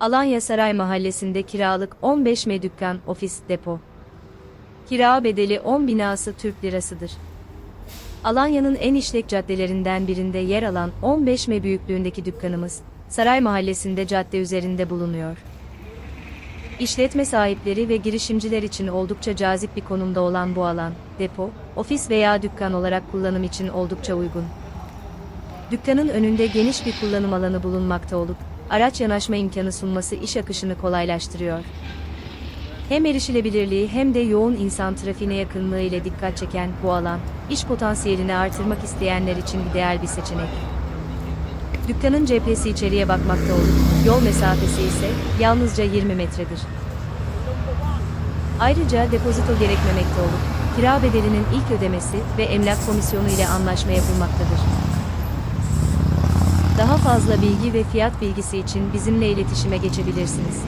Alanya Saray Mahallesi'nde kiralık 15 me dükkan, ofis, depo. Kira bedeli 10 binası Türk lirasıdır. Alanya'nın en işlek caddelerinden birinde yer alan 15 me büyüklüğündeki dükkanımız, Saray Mahallesi'nde cadde üzerinde bulunuyor. İşletme sahipleri ve girişimciler için oldukça cazip bir konumda olan bu alan, depo, ofis veya dükkan olarak kullanım için oldukça uygun. Dükkanın önünde geniş bir kullanım alanı bulunmakta olup, araç yanaşma imkanı sunması iş akışını kolaylaştırıyor. Hem erişilebilirliği hem de yoğun insan trafiğine yakınlığı ile dikkat çeken bu alan, iş potansiyelini artırmak isteyenler için ideal bir seçenek. Dükkanın cephesi içeriye bakmakta olup, yol mesafesi ise yalnızca 20 metredir. Ayrıca depozito gerekmemekte olup, kira bedelinin ilk ödemesi ve emlak komisyonu ile anlaşma yapılmaktadır. Fazla bilgi ve fiyat bilgisi için bizimle iletişime geçebilirsiniz.